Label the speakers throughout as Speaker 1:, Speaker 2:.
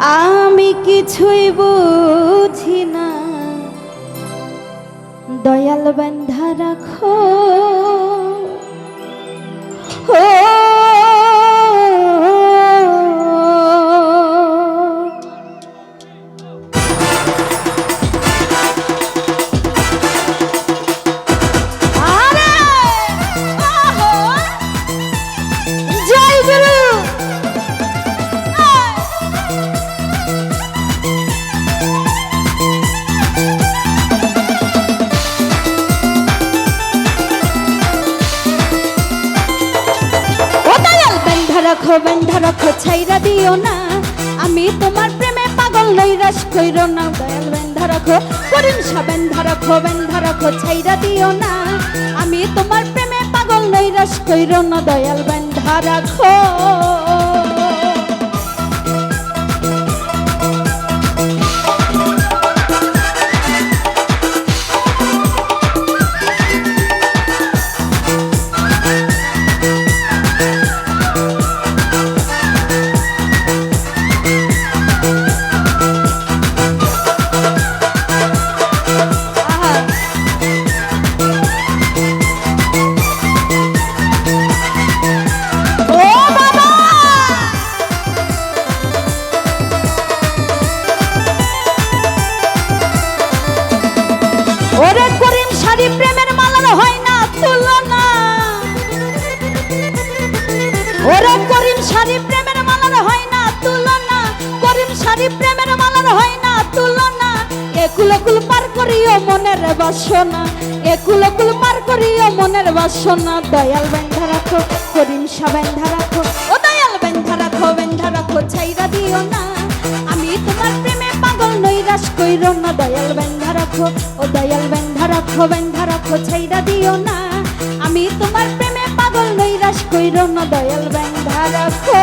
Speaker 1: আমি কিছুই বুঝি না। দয়াল বান্ধা রাখো। ও রাখো, ছাইরা দিও না। আমি তোমার প্রেমে পাগল নৈরাশ কইর না। দয়াল বেন্ধা রাখো, করিম সা বেন্ধা রাখো বেন্ধা রাখো, ছাইরা দিও না। আমি তোমার প্রেমে পাগল নৈরাশ কইর না। দয়াল বেন্ধা রাখো। শাড়ি প্রেমের মালার হয় না, তুলনা। একুল কুল পার করিও মনের বাসনা। একুল কুল পার করিও মনের বাসনা। দয়াল বেন্ধা রাখো, করিম সা বেন্ধা রাখো। ও দয়াল বেন্ধা রাখো বেন্ধা রাখো ছাইরা দিও না। আমি তোমার প্রেমে পাগল নৈরাশ কইর না। দয়াল বেন্ধা রাখো, ও দয়াল বেন্ধা রাখো বেন্ধা রাখো ছাইরা দিও না। আমি তোমার প্রেমে পাগল নৈরাশ কইর না। দয়াল বেন্ধা রাখো।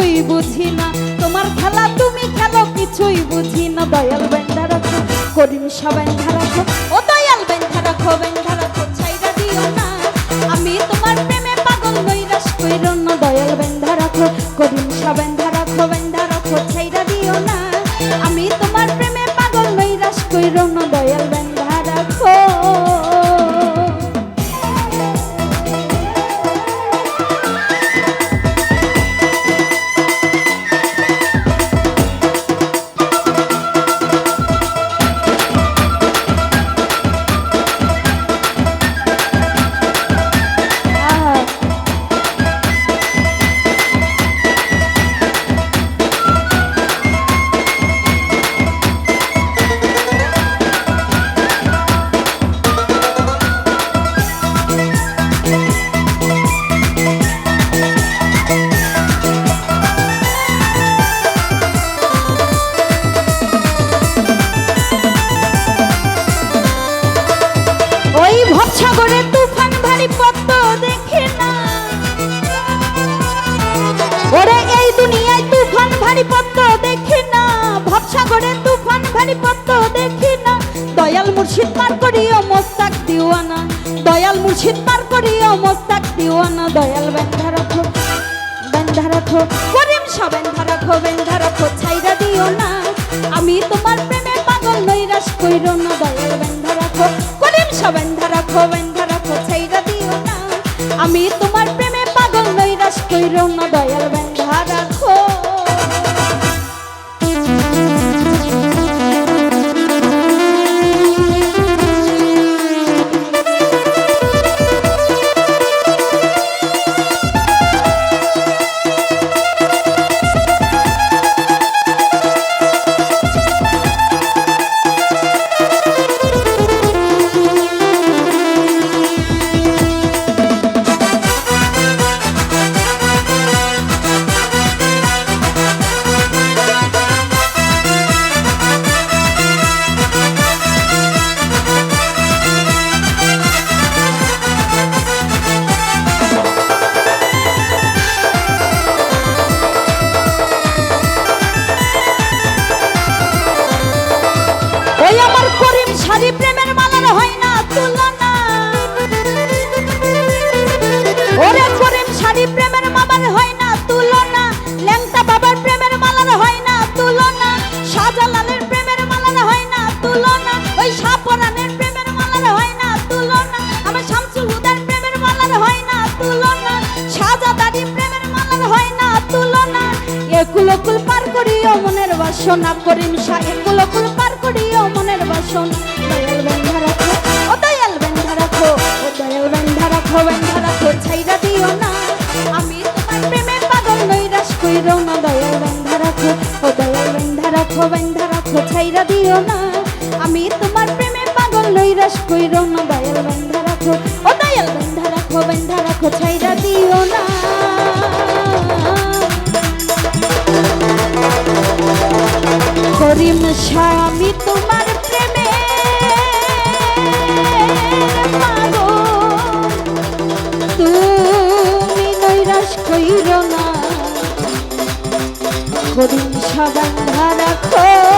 Speaker 1: কিছুই বুঝি না। তোমার খেলা তুমি খেলো, কিছুই বুঝি না। দয়াল বেন্ধা রাখো, করিম সা বেন্ধা রাখো ও দয়াল বেন্ধা রাখো বেন্ধা করে তুফান ভারী পত্র দেখি না। দয়াল মুর্শিদ পার করিও মোস্তাক দিওয়ানা। দয়াল মুর্শিদ পার করিও মোস্তাক দিওয়ানা। দয়াল বেন্ধা রাখো বেন্ধা রাখো করিম সব বেন্ধা রাখো বেন্ধা রাখো ছাইরা দিও না। আমি তোমার প্রেমে পাগল নৈরাশ কইর না। দয়াল বেন্ধা রাখো করিম সব বেন্ধা রাখো বেন্ধা রাখো ছাইরা দিও না। আমি তোমার প্রেমে পাগল নৈরাশ কইর না। দয়াল শাড়ি প্রেমের মালার হয় না তুলনা। ওরে করিম, শাড়ি প্রেমের মামার হয় না তুলনা। ল্যাংটা বাবার প্রেমের মালার হয় না তুলনা। শাহজালালের বাসনা করিম শাহ একুলকুল পার করিও মনের বাসনা দয়াল বেন্ধা রাখো ও দয়াল বেন্ধা রাখো ও দয়াল বেন্ধা রাখো বেন্ধা রাখো ছাইরা দিও না আমি তোমার প্রেমে পাগল নৈরাশ কইরো না দয়াল বেন্ধা রাখো ও দয়াল বেন্ধা রাখো বেন্ধা রাখো ছাইরা দিও না আমি তোমার প্রেমে পাগল নৈরাশ কইরো না দয়াল বেন্ধা রাখো ও দয়াল বেন্ধা রাখো বেন্ধা রাখো ছাইরা দিও না করিম স্বামী তোমার প্রেমে তুমি নৈরাশ কইর না। করিম সাবান্ধা রাখো